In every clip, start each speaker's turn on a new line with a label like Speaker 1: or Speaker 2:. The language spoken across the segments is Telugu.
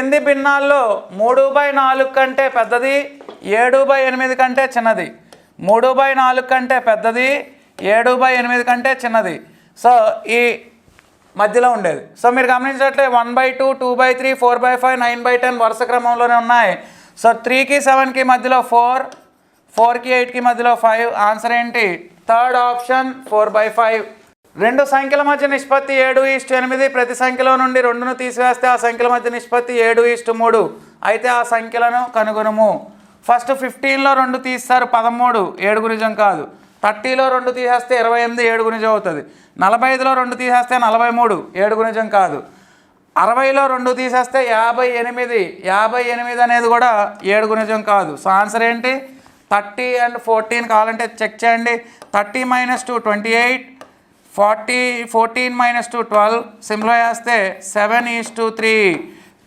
Speaker 1: క్రింది భిన్నాల్లో మూడు బై నాలుగు కంటే పెద్దది ఏడు బై ఎనిమిది కంటే చిన్నది. మూడు బై నాలుగు కంటే పెద్దది ఏడు బై ఎనిమిది కంటే చిన్నది. సో ఈ మధ్యలో ఉండేది. సో మీరు గమనించినట్లే one by two two by three four by five nine by ten వరుస క్రమంలోనే ఉన్నాయి. సో త్రీకి సెవెన్కి మధ్యలో ఫోర్ ఫోర్కి ఎయిట్కి మధ్యలో ఫైవ్. ఆన్సర్ ఏంటి? Third option four by five. రెండు సంఖ్యల మధ్య నిష్పత్తి ఏడు ఈస్టు ఎనిమిది. ప్రతి సంఖ్యలో నుండి రెండును తీసివేస్తే ఆ సంఖ్యల మధ్య నిష్పత్తి ఏడు ఈస్టు మూడు. అయితే ఆ సంఖ్యలను కనుగొనము. ఫస్ట్ ఫిఫ్టీన్లో రెండు తీస్తారు పదమూడు ఏడుగు నిజం కాదు. థర్టీలో రెండు తీసేస్తే ఇరవై ఎనిమిది ఏడుగు నిజం అవుతుంది. నలభై ఐదులో రెండు తీసేస్తే నలభై మూడు ఏడుగు నిజం కాదు. అరవైలో రెండు తీసేస్తే యాభై ఎనిమిది. యాభై ఎనిమిది అనేది కూడా ఏడుగు నిజం కాదు. సో ఆన్సర్ ఏంటి? థర్టీ అండ్ ఫోర్టీన్ కావాలంటే చెక్ చేయండి. Thirty minus two twenty eight. Forty fourteen minus two twelve సింప్లో వేస్తే seven is to three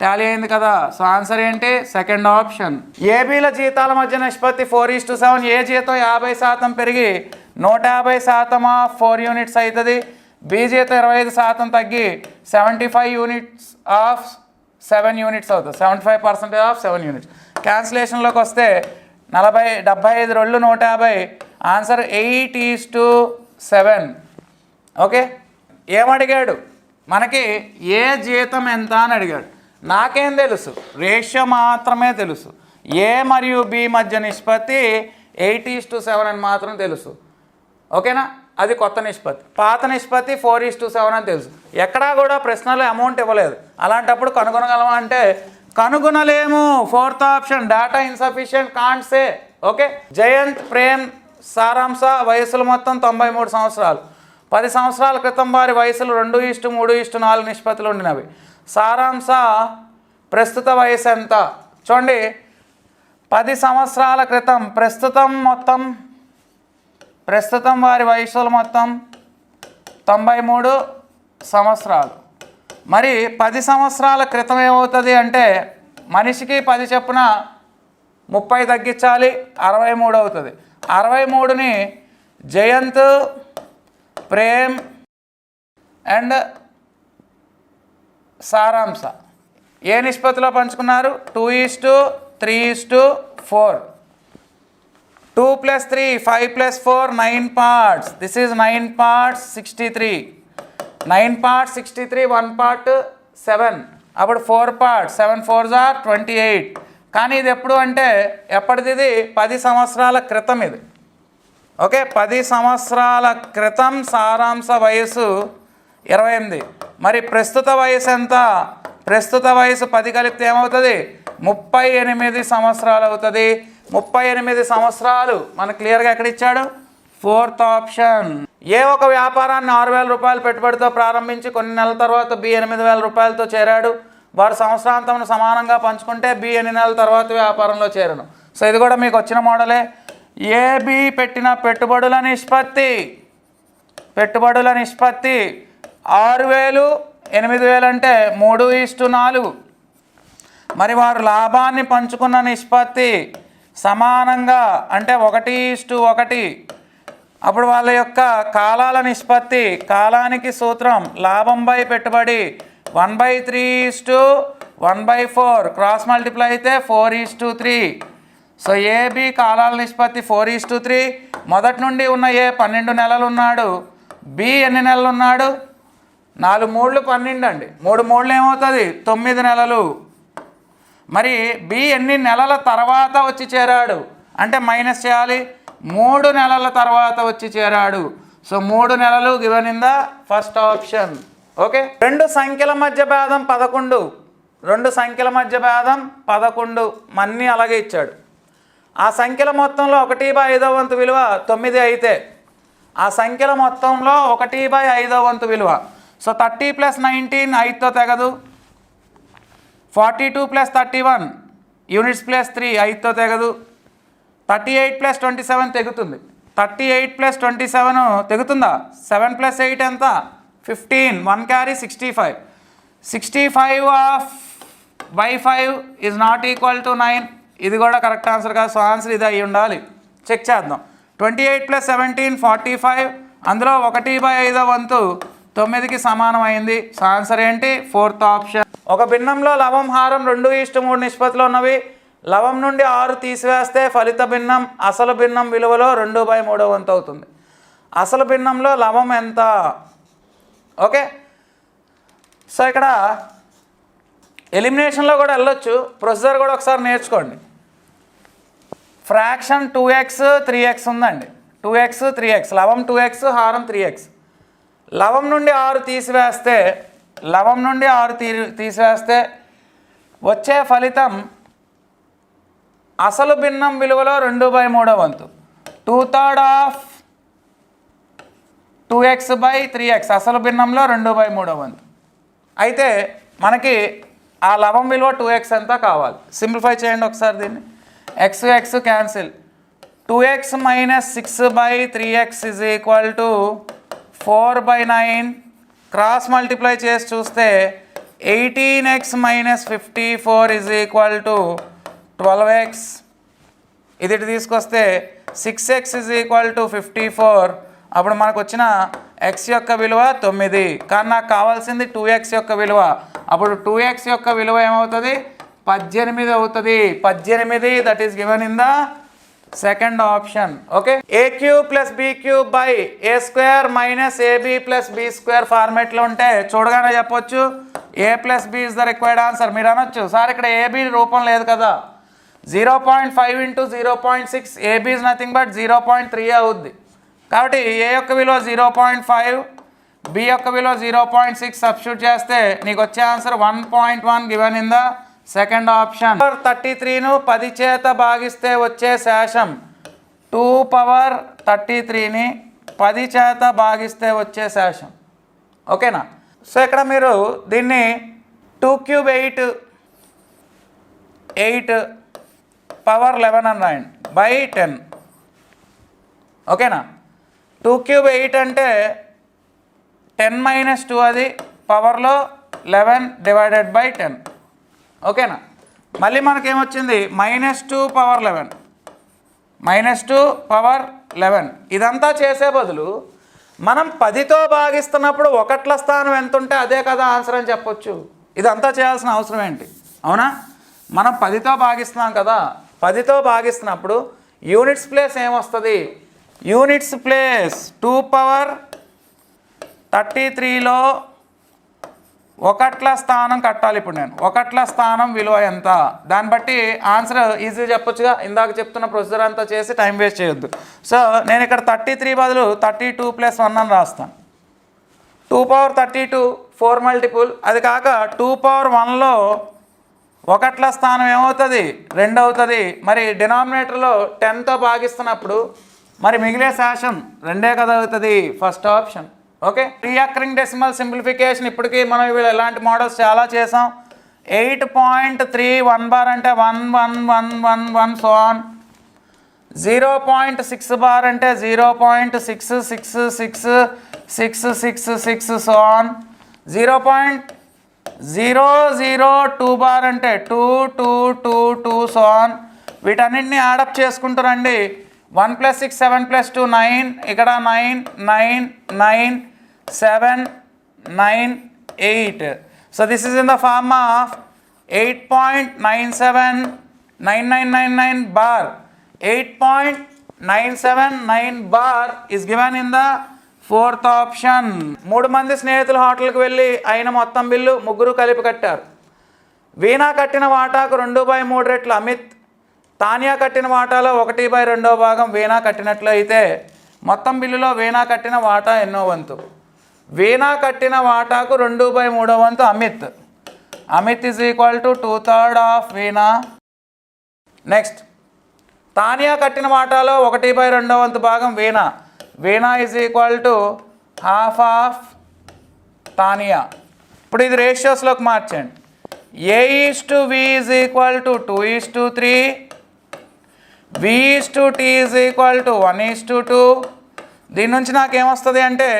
Speaker 1: tally అయింది కదా. సో ఆన్సర్ ఏంటి? సెకండ్ ఆప్షన్ ఏబీల జీతాల మధ్య నిష్పత్తి four is to seven A జీతం యాభై శాతం పెరిగి నూట యాభై శాతం ఆఫ్ ఫోర్ యూనిట్స్ అవుతుంది బి జీతం ఇరవై ఐదు శాతం తగ్గి seventy five units of seven units అవుతుంది. Seventy five percentage of seven units క్యాన్సిలేషన్లోకి వస్తే నలభై డెబ్బై ఐదు రెండు నూట యాభై. Answer eight is to seven okay? ఏమడిగాడు? మనకి ఏ జీతం ఎంత అని అడిగాడు. నాకేం తెలుసు. రేషియో మాత్రమే తెలుసు. ఏ మరియు బి మధ్య నిష్పత్తి ఎయిట్ ఈస్ టు సెవెన్ అని మాత్రం తెలుసు. ఓకేనా? అది కొత్త నిష్పత్తి. పాత నిష్పత్తి ఫోర్ ఈస్ టు సెవెన్ అని తెలుసు. ఎక్కడా కూడా ప్రశ్నలో అమౌంట్ ఇవ్వలేదు. అలాంటప్పుడు కనుగొనగలమా అంటే కనుగొనలేము. Fourth option data insufficient can't say okay? Jayant Prem Saransha వయసులు మొత్తం తొంభై మూడు సంవత్సరాలు. పది సంవత్సరాల క్రితం వారి వయసులు రెండు ఇష్టు మూడు ఇష్టు నాలుగు నిష్పత్తులు ఉండినవి. సారాంశ ప్రస్తుత వయసు ఎంత? చూడండి. పది సంవత్సరాల క్రితం ప్రస్తుతం మొత్తం ప్రస్తుతం వారి వయసులు మొత్తం తొంభై మూడు సంవత్సరాలు. మరి పది సంవత్సరాల క్రితం ఏమవుతుంది అంటే మనిషికి పది చెప్పున ముప్పై తగ్గించాలి అరవై మూడు అవుతుంది. అరవై మూడుని జయంత్ ప్రేమ్ అండ్ సారాంశ. ఏ నిష్పత్తిలో పంచుకున్నారు? Two is to three is to four. Two plus three five plus four nine parts. This is nine parts sixty three nine parts sixty three one part seven. అప్పుడు four parts seven four jar twenty eight. కానీ ఇది ఎప్పుడు అంటే ఎప్పటిది ఇది పది సంవత్సరాల క్రితం ఇది. ఓకే పది సంవత్సరాల క్రితం సారాంశ వయసు ఇరవై ఎనిమిది. మరి ప్రస్తుత వయసు ఎంత? ప్రస్తుత వయసు పది కలిపితే ఏమవుతుంది? ముప్పై ఎనిమిది సంవత్సరాలు అవుతుంది. ముప్పై ఎనిమిది సంవత్సరాలు. మన క్లియర్గా ఎక్కడ ఇచ్చాడు? Fourth option. ఏ ఒక వ్యాపారాన్ని ఆరు వేల రూపాయలు పెట్టుబడితో ప్రారంభించి కొన్ని నెలల తర్వాత బి ఎనిమిది వేల రూపాయలతో చేరాడు. వారు సంవత్సరాంతం సమానంగా పంచుకుంటే బి ఎన్ని నెలల తర్వాత వ్యాపారంలో చేరను. సో ఇది కూడా మీకు వచ్చిన మోడలే. ఏబి పెట్టిన పెట్టుబడుల నిష్పత్తి. పెట్టుబడుల నిష్పత్తి ఆరు వేలు ఎనిమిది వేలు అంటే మూడు ఈస్టు నాలుగు. మరి వారు లాభాన్ని పంచుకున్న నిష్పత్తి సమానంగా అంటే ఒకటి ఈస్టు ఒకటి. అప్పుడు వాళ్ళ యొక్క కాలాల నిష్పత్తి కాలానికి సూత్రం లాభం బై పెట్టుబడి one by three is to one by four. Cross multiply అయితే four is to three. So A B కాలాల నిష్పత్తి ఫోర్ ఈస్ టు త్రీ. మొదటి నుండి ఉన్న ఏ పన్నెండు నెలలు ఉన్నాడు బి ఎన్ని నెలలు ఉన్నాడు నాలుగు మూడులు పన్నెండు అండి. మూడు మూడులు ఏమవుతుంది? తొమ్మిది నెలలు. మరి బి ఎన్ని నెలల తర్వాత వచ్చి చేరాడు? అంటే మైనస్ చేయాలి. మూడు నెలల తర్వాత వచ్చి చేరాడు. సో మూడు నెలలు given in the first option. Okay? రెండు సంఖ్యల మధ్య భేదం పదకొండు. రెండు సంఖ్యల మధ్య భేదం పదకొండు. మన్ని అలాగే ఇచ్చాడు. ఆ సంఖ్యల మొత్తంలో ఒకటి బై ఐదో వంతు విలువ తొమ్మిది అయితే ఆ సంఖ్యల మొత్తంలో ఒకటి బై ఐదో వంతు విలువ. సో థర్టీ ప్లస్ నైన్టీన్ ఐదుతో తెగదు. Forty two plus thirty one units plus three ఐదుతో తెగదు. Thirty eight plus twenty seven తెగుతుంది. Thirty eight plus twenty seven తెగుతుందా? Seven plus eight ఎంత? Fifteen one carry sixty five. Sixty five of by five is not equal to nine. ఇది కూడా కరెక్ట్ ఆన్సర్ కాదు. సో ఆన్సర్ ఇది అయి ఉండాలి. చెక్ చేద్దాం. Twenty eight plus seventeen forty five అందులో ఒకటి బై ఐదో వంతు తొమ్మిదికి సమానం అయింది. సో ఆన్సర్ ఏంటి? ఫోర్త్ ఆప్షన్ ఒక భిన్నంలో లవం హారం రెండు ఇష్ట మూడు నిష్పత్తిలో ఉన్నవి. లవం నుండి ఆరు తీసివేస్తే ఫలిత భిన్నం అసలు భిన్నం విలువలో రెండు బై మూడో వంతు అవుతుంది. అసలు భిన్నంలో లవం ఎంత? ఓకే? సో ఇక్కడ ఎలిమినేషన్లో కూడా వెళ్ళొచ్చు. ప్రొసీజర్ కూడా ఒకసారి నేర్చుకోండి. Fraction two X three X ఉందండి. టూ ఎక్స్ త్రీ ఎక్స్ లవం టూ ఎక్స్ హారం త్రీ ఎక్స్ లవం నుండి ఆరు తీసివేస్తే లవం నుండి ఆరు తీ తీసివేస్తే వచ్చే ఫలితం అసలు భిన్నం విలువలో రెండు బై మూడో వంతు. Two third of two X by three X అసలు భిన్నంలో రెండు బై మూడో వంతు. అయితే మనకి ఆ లవం విలువ టూ ఎక్స్ ఎంత కావాలి? సింప్లిఫై చేయండి ఒకసారి దీన్ని. X X cancel two X minus six by three X is equal to four by nine cross multiply చేసి చూస్తే eighteen X minus fifty four is equal to twelve X ఇది తీసుకొస్తే six X is equal to fifty four అప్పుడు మనకు వచ్చిన ఎక్స్ యొక్క విలువ తొమ్మిది. కానీ నాకు కావాల్సింది టూ ఎక్స్ యొక్క విలువ. అప్పుడు టూ ఎక్స్ యొక్క విలువ ఏమవుతుంది? పద్దెనిమిది అవుతుంది. పద్దెనిమిది that is given in the second option okay A Q plus B Q by A square minus A B plus B square ఫార్మేట్లో ఉంటే చూడగానే చెప్పొచ్చు. A plus B is the required answer మీరు అనొచ్చు. సార్ ఇక్కడ ఏబి రూపం లేదు కదా. Zero point five into zero point six A B is nothing but zero point three అవుద్ది. కాబట్టి ఏ యొక్క విలువ జీరో పాయింట్ ఫైవ్ బి యొక్క విలువ జీరో పాయింట్ సిక్స్ సబ్స్టిట్యూట్ చేస్తే నీకు వచ్చే answer one point one given in the second option thirty త్రీను పది చేత భాగిస్తే వచ్చే శేషం. టూ పవర్ థర్టీ త్రీని పది చేత భాగిస్తే వచ్చే శేషం. ఓకేనా సో ఇక్కడ మీరు దీన్ని two cube eight eight power eleven అని రాయండి బై టెన్ ఓకేనా టూ క్యూబ్ ఎయిట్ అంటే టెన్ మైనస్ టూ అది పవర్లో లెవెన్ డివైడెడ్ బై టెన్ ఓకేనా? మళ్ళీ మనకేమొచ్చింది? Minus two power eleven. Minus two power eleven. ఇదంతా చేసే బదులు మనం పదితో భాగిస్తున్నప్పుడు ఒకట్ల స్థానం ఎంత ఉంటే అదే కదా ఆన్సర్ అని చెప్పొచ్చు. ఇదంతా చేయాల్సిన అవసరం ఏంటి? అవునా? మనం పదితో భాగిస్తున్నాం కదా. పదితో భాగిస్తున్నప్పుడు యూనిట్స్ ప్లేస్ ఏమొస్తుంది? Units place two power thirty త్రీలో ఒకట్ల స్థానం కట్టాలి ఇప్పుడు నేను. ఒకట్ల స్థానం విలువ ఎంత? దాన్ని బట్టి ఆన్సర్ ఈజీ చెప్పొచ్చుగా. ఇందాక చెప్తున్న ప్రొసీజర్ అంతా చేసి టైం వేస్ట్ చేయొద్దు. సో నేను ఇక్కడ థర్టీ త్రీ బదులు థర్టీ టూ ప్లస్ వన్ అని రాస్తాను. Two power thirty two four multiple అది కాక టూ పవర్ వన్లో ఒకట్ల స్థానం ఏమవుతుంది? రెండు అవుతుంది. మరి డినామినేటర్లో టెన్తో భాగిస్తున్నప్పుడు మరి మిగిలే శాసనం రెండే కదా అవుతుంది? First option okay? Recurring decimal simplification ఇప్పటికీ మనం వీళ్ళు ఇలాంటి మోడల్స్ చాలా చేసాం eight point three one bar అంటే one one one one one so on zero point six bar అంటే zero point six six six six six six so on zero point zero zero two bar అంటే two two two two so on వీటన్నింటినీ యాడప్ చేసుకుంటారండి one plus six seven plus two nine ఇక్కడ nine nine nine seven nine eight So this is in the form of eight point nine seven nine nine nine nine bar eight point nine seven nine bar given in the fourth option మూడు మంది స్నేహితులు హోటల్కి వెళ్ళి అయిన మొత్తం బిల్లు ముగ్గురు కలిపి కట్టారు. వీణా కట్టిన వాటాకు రెండు బై మూడు రెట్లు. అమిత్ తానియా కట్టిన వాటాలో ఒకటి బై రెండో భాగం వీణా కట్టినట్లయితే మొత్తం బిల్లులో వీణా కట్టిన వాటా ఎన్నో వంతు. వీణా కట్టిన వాటాకు రెండు బై మూడో వంతు Amit. Amit is equal to two third of Veena. Next Tania కట్టిన వాటాలో ఒకటి బై రెండో వంతు భాగం Veena. Veena is equal to half of Tania. ఇప్పుడు ఇది రేషియోస్లోకి మార్చండి. A is to B is equal to two is to three B is to T is equal to one is to two దీని నుంచి నాకు ఏమొస్తుంది అంటే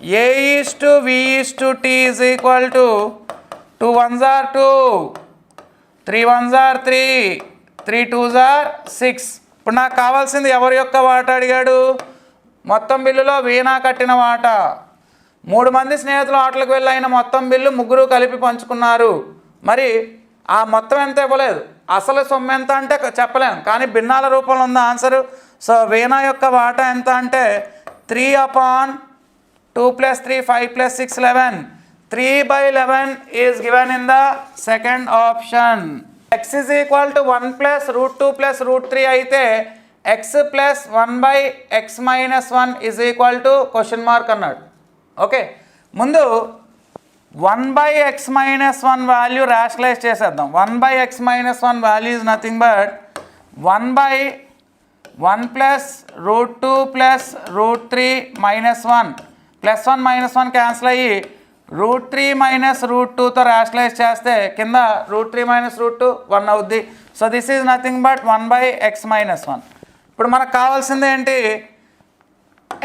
Speaker 1: A is to B is to T is equal to two ones are two three ones are three three twos are six ఇప్పుడు నాకు కావాల్సింది ఎవరి యొక్క వాట అడిగాడు? మొత్తం బిల్లులో వీణా కట్టిన వాట. మూడు మంది స్నేహితులు ఆటలకు వెళ్ళి అయిన మొత్తం బిల్లు ముగ్గురు కలిపి పంచుకున్నారు. మరి ఆ మొత్తం ఎంత ఇవ్వలేదు? అసలు సొమ్ము ఎంత అంటే చెప్పలేము కానీ భిన్నాల రూపంలో ఉంది ఆన్సరు సో వీణా యొక్క వాటా ఎంత అంటే three upon two plus three five plus six eleven three by eleven is given in the second option X is equal to one plus root two plus root three అయితే X plus one by X minus one is equal to question mark అన్నాడు. ఓకే ముందు one by X minus one value rationalize చేసేద్దాం. One by X minus one value is nothing but one by one plus root two plus root three minus one plus one minus one cancel అయ్యి రూట్ త్రీ మైనస్ రూట్ టూతో ర్యాషనలైజ్ చేస్తే కింద root three minus root two one అవుద్ది. So this is nothing but one by X minus one ఇప్పుడు మనకు కావాల్సింది ఏంటి?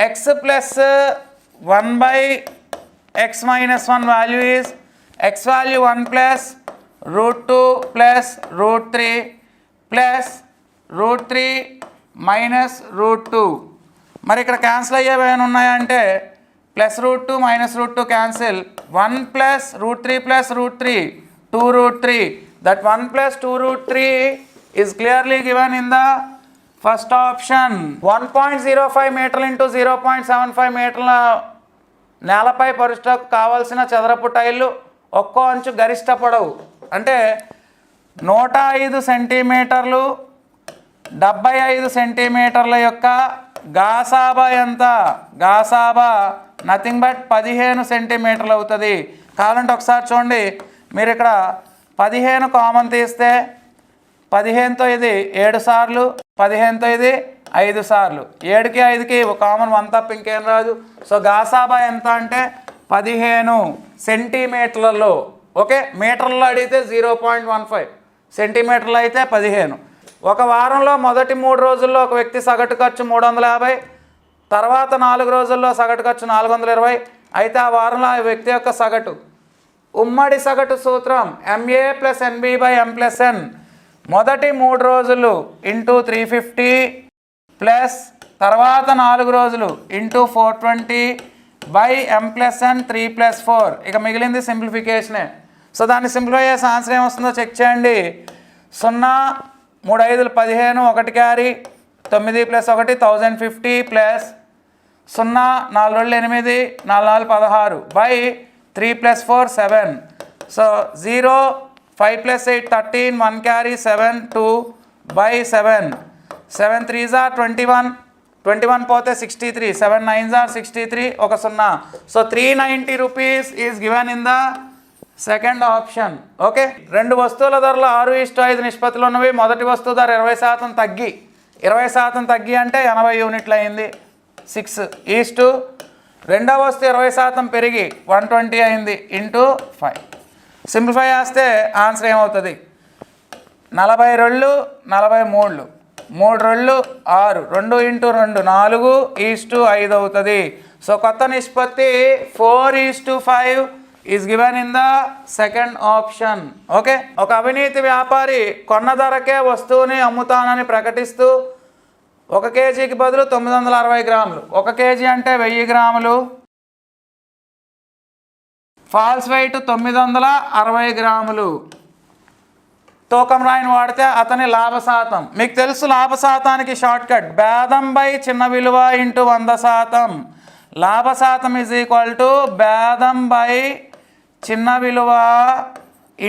Speaker 1: X plus one by X minus one value is X value one plus root two plus root three plus root three minus root two మరి ఇక్కడ క్యాన్సిల్ అయ్యేవి ఏమైనా ఉన్నాయంటే plus root two minus root two cancel one plus root three plus root three two root three that one plus two root three is clearly given in the first option one point zero five మీటర్లు into zero point seven five మీటర్ల నేలపై పరుష్టకు కావాల్సిన చదరపు టైళ్ళు ఒక్కో అంచు గరిష్ట పొడవు అంటే నూట ఐదు సెంటీమీటర్లు డెబ్బై ఐదు సెంటీమీటర్ల యొక్క గాసాబా ఎంత? గాసాబా నథింగ్ బట్ పదిహేను సెంటీమీటర్లు అవుతుంది. కావాలంటే ఒకసారి చూడండి. మీరు ఇక్కడ పదిహేను కామన్ తీస్తే పదిహేనుతో ఇది ఏడు సార్లు పదిహేనుతో ఇది ఐదు సార్లు. ఏడుకి ఐదుకి ఒక కామన్ వన్ తప్ప ఇంకేం రాదు. సో గాసాబా ఎంత అంటే పదిహేను సెంటీమీటర్లలో. ఓకే? మీటర్లలో అడిగితే జీరో పాయింట్ వన్ ఫైవ్. సెంటీమీటర్లు అయితే పదిహేను. ఒక వారంలో మొదటి మూడు రోజుల్లో ఒక వ్యక్తి సగటు ఖర్చు మూడు వందల యాభై తర్వాత నాలుగు రోజుల్లో సగటు ఖర్చు నాలుగు వందల ఇరవై. అయితే ఆ వారంలో ఆ వ్యక్తి యొక్క సగటు ఉమ్మడి సగటు సూత్రం MA plus NB by M plus N మొదటి మూడు రోజులు ఇంటూ త్రీ ఫిఫ్టీ ప్లస్ తర్వాత నాలుగు రోజులు into four twenty by M plus N three plus four ఇక మిగిలింది సింప్లిఫికేషనే. సో దాన్ని సింప్లిఫై చేసే ఆన్సర్ ఏమొస్తుందో చెక్ చేయండి. సున్నా మూడు ఐదులు పదిహేను ఒకటి క్యారీ తొమ్మిది ప్లస్ ఒకటి థౌజండ్ ఫిఫ్టీ ప్లస్ సున్నా నాలుగు రెండు ఎనిమిది నాలుగు నాలుగు పదహారు by three plus four seven. So zero five plus eight thirteen one carry seven two by seven. Seven three jar twenty one. Twenty one పోతే సిక్స్టీ త్రీ. సెవెన్ నైన్ జార్ సిక్స్టీ త్రీ ఒక సున్నా. So three ninety rupees is given in the second option okay రెండు వస్తువుల ధరలు ఆరు ఇష్ట ఐదు నిష్పత్తులు ఉన్నవి. మొదటి వస్తువు ధర ఇరవై శాతం తగ్గి. ఇరవై శాతం తగ్గి అంటే ఎనభై యూనిట్లు అయింది. Six is to. రెండవ వస్తువు ఇరవై శాతం పెరిగి వన్ ట్వంటీ అయింది ఇంటూ ఫైవ్. సింప్లిఫై చేస్తే ఆన్సర్ ఏమవుతుంది? నలభై రెండు నలభై మూడు. మూడు రెండు ఆరు. రెండు ఇంటూ రెండు నాలుగు ఈస్టు ఐదు అవుతుంది. సో కొత్త నిష్పత్తి four is to five is given in the second option okay ఒక అవినీతి వ్యాపారి కొన్న ధరకే వస్తువుని అమ్ముతానని ప్రకటిస్తూ ఒక కేజీకి బదులు తొమ్మిది వందల అరవై గ్రాములు. ఒక కేజీ అంటే వెయ్యి గ్రాములు. ఫాల్స్ వెయిట్ తొమ్మిది వందల అరవై గ్రాములు. తూకం రాయిని వాడితే అతని లాభ శాతం మీకు తెలుసు లాభ శాతానికి షార్ట్ కట్ భేదం బై చిన్న విలువ ఇంటూ వంద శాతం. లాభ శాతం ఈజ్ ఈక్వల్ టు భేదం బై చిన్న విలువ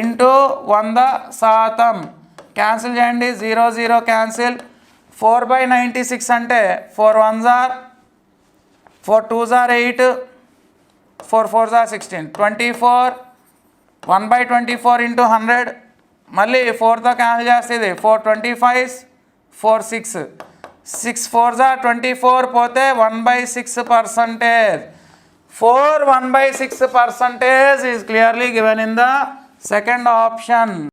Speaker 1: ఇంటూ వంద శాతం. క్యాన్సిల్ చేయండి. Zero zero cancel. Four by ninety six అంటే ఫోర్ వన్ జార్ ఫోర్ టూ జార్ eight four four jar sixteen. Twenty four one by twenty four into hundred. మళ్ళీ ఫోర్తో క్యాన్సిల్ చేస్తే ఇది four twenty five four six. Six four జా ట్వంటీ ఫోర్ పోతే one by six percentage. 4 1 by 6 percentage is clearly given in the second option.